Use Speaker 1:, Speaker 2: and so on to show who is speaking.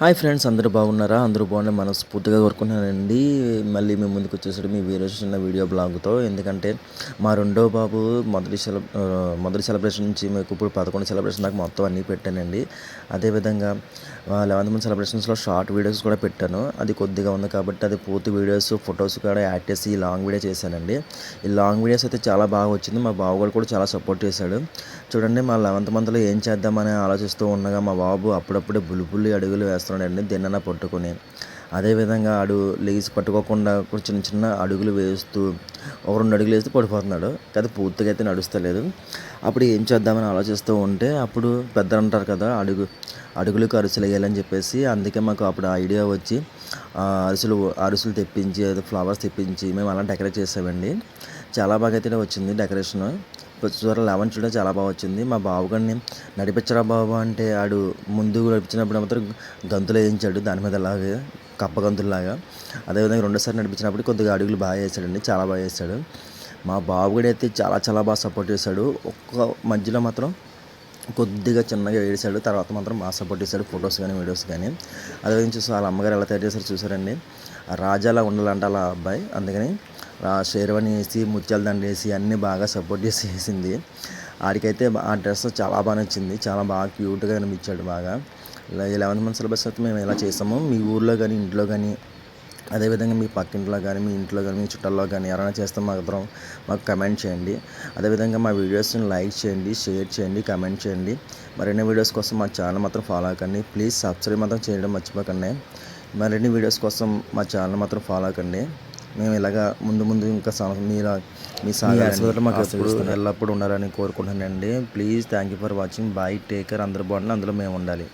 Speaker 1: Hi friends అందరూ బాగున్నారా? అందరూ బాగున్నారు మనస్ఫూర్తిగా కోరుకున్నానండి మళ్ళీ మేము ముందుకు వచ్చేసాడు మీ వీడియో చిన్న వీడియో బ్లాగ్తో. ఎందుకంటే మా రెండో బాబు మొదటి సెల మొదటి సెలబ్రేషన్ నుంచి మీకు ఇప్పుడు పదకొండు సెలబ్రేషన్ దాకా మొత్తం అన్నీ పెట్టానండి. అదేవిధంగా లెవెన్త్ మంత్ సెలబ్రేషన్స్లో షార్ట్ వీడియోస్ కూడా పెట్టాను. అది కొద్దిగా ఉంది కాబట్టి అది పూర్తి వీడియోస్ ఫొటోస్ కూడా యాడ్ చేసి లాంగ్ వీడియో చేశానండి. ఈ లాంగ్ వీడియోస్ అయితే చాలా బాగా వచ్చింది. మా బాబు కూడా కూడా చాలా సపోర్ట్ చేశాడు. చూడండి మా లెవెంత్ మంత్లో ఏం చేద్దామని ఆలోచిస్తూ ఉండగా మా బాబు అప్పుడప్పుడే బుల్బుల్లి అడుగులు వేస్తున్నాడండి దిన్నన పట్టుకుని. అదేవిధంగా ఆడు లెగిసి పట్టుకోకుండా చిన్న చిన్న అడుగులు వేస్తూ ఒక రెండు అడుగులు వేస్తే పడిపోతున్నాడు. కదా పూర్తిగా అయితే నడుస్తలేదు. అప్పుడు ఏం చేద్దామని ఆలోచిస్తూ ఉంటే అప్పుడు పెద్దలు అంటారు కదా అడుగు అడుగులకు అరుసులు వేయాలని చెప్పేసి అందుకే మాకు అప్పుడు ఐడియా వచ్చి ఆ అరిసెలు అరిసెలు తెప్పించి అదే ఫ్లవర్స్ తెప్పించి మేము అలా డెకరేట్ చేసామండి. చాలా బాగా అయితే వచ్చింది డెకరేషన్. చూసారా లెవెన్ చూడ చాలా బాగా వచ్చింది. మా బాబుగారిని నడిపించరా బాబు అంటే ఆడు ముందు నడిపించినప్పుడు మాత్రం గంతులు వేయించాడు దాని మీద అలాగే. కప్పగంతుల్లాగా. అదేవిధంగా రెండోసారి నడిపించినప్పుడు కొద్దిగా అడుగులు బాగా వేసాడండి చాలా బాగా వేసాడు. మా బాబు కూడా అయితే చాలా చాలా బాగా సపోర్ట్ చేశాడు. ఒక్క మధ్యలో మాత్రం కొద్దిగా చిన్నగా ఏడిశాడు. తర్వాత మాత్రం బాగా సపోర్ట్ చేశాడు ఫొటోస్ కానీ వీడియోస్ కానీ అదేవిధంగా చూసి వాళ్ళ అమ్మగారు ఎలా తయారు చేశారు చూసారండి ఆ రాజాలా ఉండాలంట అలా అబ్బాయి. అందుకని షేర్వాణి వేసి ముత్యాల దండ వేసి అన్నీ బాగా సపోర్ట్ చేసి వేసింది. ఆడికైతే ఆ డ్రెస్ చాలా బాగా నచ్చింది. చాలా బాగా క్యూట్గా అనిపించాడు బాగా. ఇలా లెవెన్త్ మంత్ సిలబస్ అయితే మేము ఎలా చేసాము మీ ఊర్లో కానీ ఇంట్లో కానీ అదేవిధంగా మీ పక్కింట్లో కానీ మీ ఇంట్లో కానీ మీ చుట్టాల్లో కానీ ఎవరైనా చేస్తే మాత్రం మాకు కమెంట్ చేయండి. అదేవిధంగా మా వీడియోస్ని లైక్ చేయండి షేర్ చేయండి కమెంట్ చేయండి. మరిన్ని వీడియోస్ కోసం మా ఛానల్ మాత్రం ఫాలో అవ్వకండి. ప్లీజ్ సబ్స్క్రైబ్ మాత్రం చేయడం మర్చిపోకండి. మరిన్ని వీడియోస్ కోసం మా ఛానల్ మాత్రం ఫాలో అవ్వకండి. మేము ఇలాగా ముందు ముందు ఇంకా మీలా మీ సాగర్ మాకు ఎప్పుడు ఎల్లప్పుడూ ఉండాలని కోరుకుంటున్నానండి. Please thank you for watching bye take care అందరూ బాగుండాలి. అందులో మేము ఉండాలి.